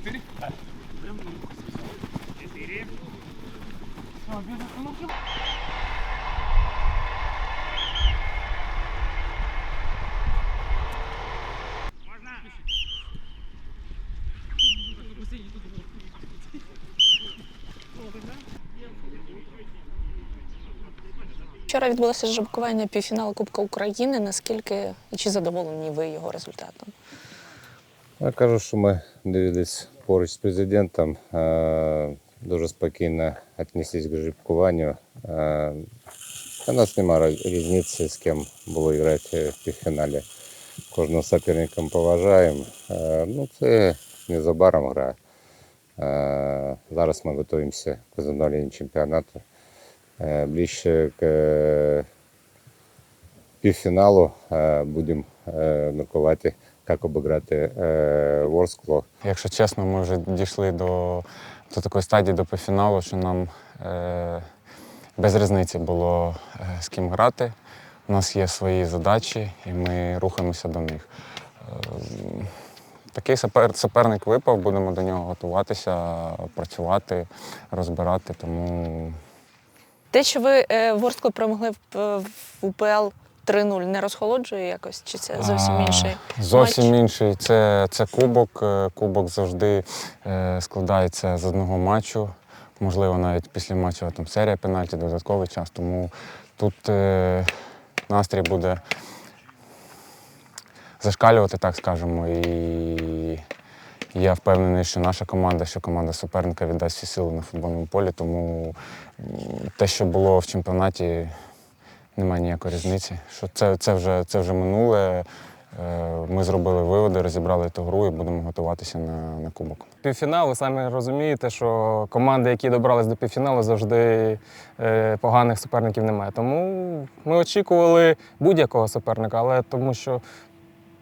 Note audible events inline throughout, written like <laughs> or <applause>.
Четыре? Четыре. Вчора відбулося жеребкування півфіналу Кубка України. Наскільки і чи задоволені ви його результатом? Я кажу, що ми дивились поруч з президентом, е, дуже спокійно віднеслись до жеребкуванню. Е, У нас немає різниці, з ким було грати в півфіналі. Кожного суперника поважаємо. Е, Ну, це незабаром гра. Зараз ми готуємося к возобновленню чемпіонату. Ближче к півфіналу будемо міркувати, як обіграти е, Ворскло. Якщо чесно, ми вже дійшли до, до такої стадії до півфіналу, що нам е, без різниці було е, з ким грати. У нас є свої задачі, і ми рухаємося до них. Е, такий супер, суперник випав, будемо до нього готуватися, працювати, розбирати. Тому Те, що ви е, Ворскло перемогли в, в УПЛ 3-0, не розхолоджує якось? Чи це зовсім А, інший? Зовсім матч? інший. Це, це кубок. Е, Кубок завжди е, складається з одного матчу. Можливо, навіть після матчу там серія пенальті, додатковий час. Тому тут е, настрій буде зашкалювати, так скажемо. І я впевнений, що наша команда, що команда суперника віддасть всі сили на футбольному полі. Тому те, що було в чемпіонаті, немає ніякої різниці. Що це, це, вже, це вже минуле. Е, Ми зробили виводи, розібрали ту гру і будемо готуватися на, на кубок. Півфінал, ви самі розумієте, що команди, які добрались до півфіналу, завжди е, поганих суперників немає. Тому ми очікували будь-якого суперника, але тому що,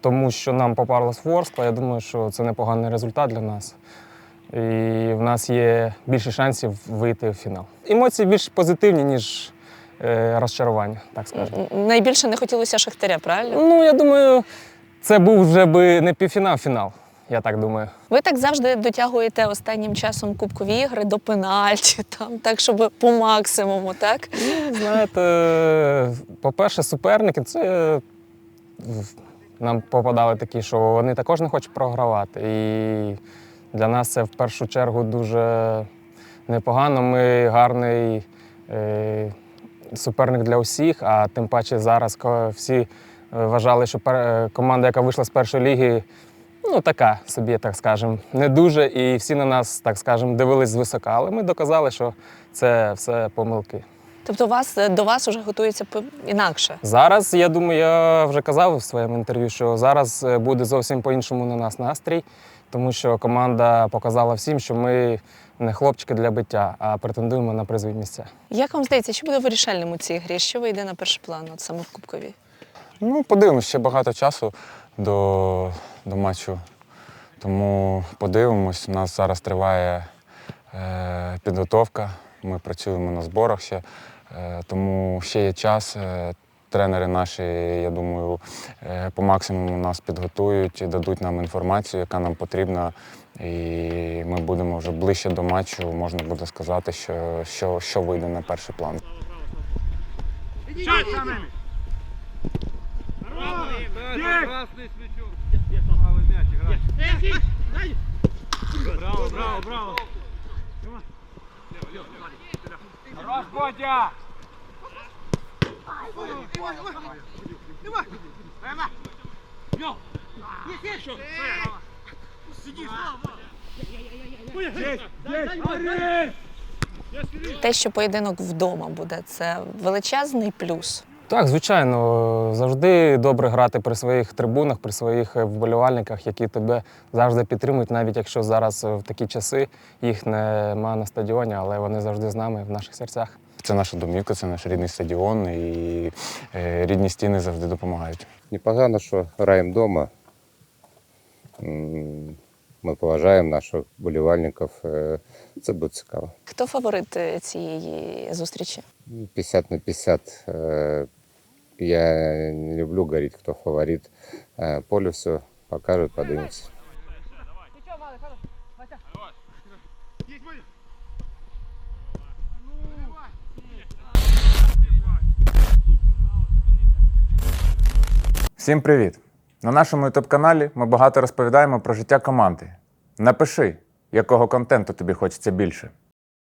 тому що нам попалось Ворскла, я думаю, що це непоганий результат для нас. І в нас є більше шансів вийти в фінал. Емоції більш позитивні, ніж е, розчарування, так скажемо. Найбільше не хотілося Шахтаря, правильно? Ну, я думаю, це був вже би не півфінал-фінал, я так думаю. Ви так завжди дотягуєте останнім часом кубкові ігри до пенальті, <laughs> там, так, щоб по максимуму, так? Знаєте, по-перше, суперники це нам попадали такі, що вони також не хочуть програвати. І для нас це в першу чергу дуже непогано. Ми гарний е, суперник для усіх, а тим паче зараз всі е, вважали, що е, команда, яка вийшла з першої ліги, ну така собі, так скажемо, не дуже. І всі на нас, так скажемо, дивились звисока. Але ми доказали, що це все помилки. Тобто вас, до вас вже готується інакше. Зараз, я думаю, я вже казав у своєму інтерв'ю, що зараз е, буде зовсім по-іншому на нас настрій, тому що команда показала всім, що ми не хлопчики для биття, а претендуємо на призові місця. Як вам здається, що буде вирішальним у цій грі? Що вийде на перший план, от саме в Кубковій? Ну, подивимось, ще багато часу до, до матчу. Тому подивимось. У нас зараз триває е, підготовка. Ми працюємо на зборах ще, е, тому ще є час. Е, Тренери наші, я думаю, е, по максимуму нас підготують і дадуть нам інформацію, яка нам потрібна. І ми будемо вже ближче до матчу, можна буде сказати, що, що, що вийде на перший план. Браво, браво, браво. Хорош, Бодя! Те, що поєдинок вдома буде, це величезний плюс. Так, звичайно, завжди добре грати при своїх трибунах, при своїх е, вболівальниках, які тебе завжди підтримують, навіть якщо зараз е, в такі часи їх немає на стадіоні, але вони завжди з нами в наших серцях. Це наша домівка, це наш рідний стадіон, і е, рідні стіни завжди допомагають. Непогано, що граємо вдома. М, Ми поважаємо наших болівальників. Е, Це буде цікаво. Хто фаворит е, цієї зустрічі? 50 на 50. Е, Я не люблю говорити, хто фаворит. Е, Поле все покажуть, подивимося. Всім привіт! На нашому youtube каналі ми багато розповідаємо про життя команди. Напиши, якого контенту тобі хочеться більше.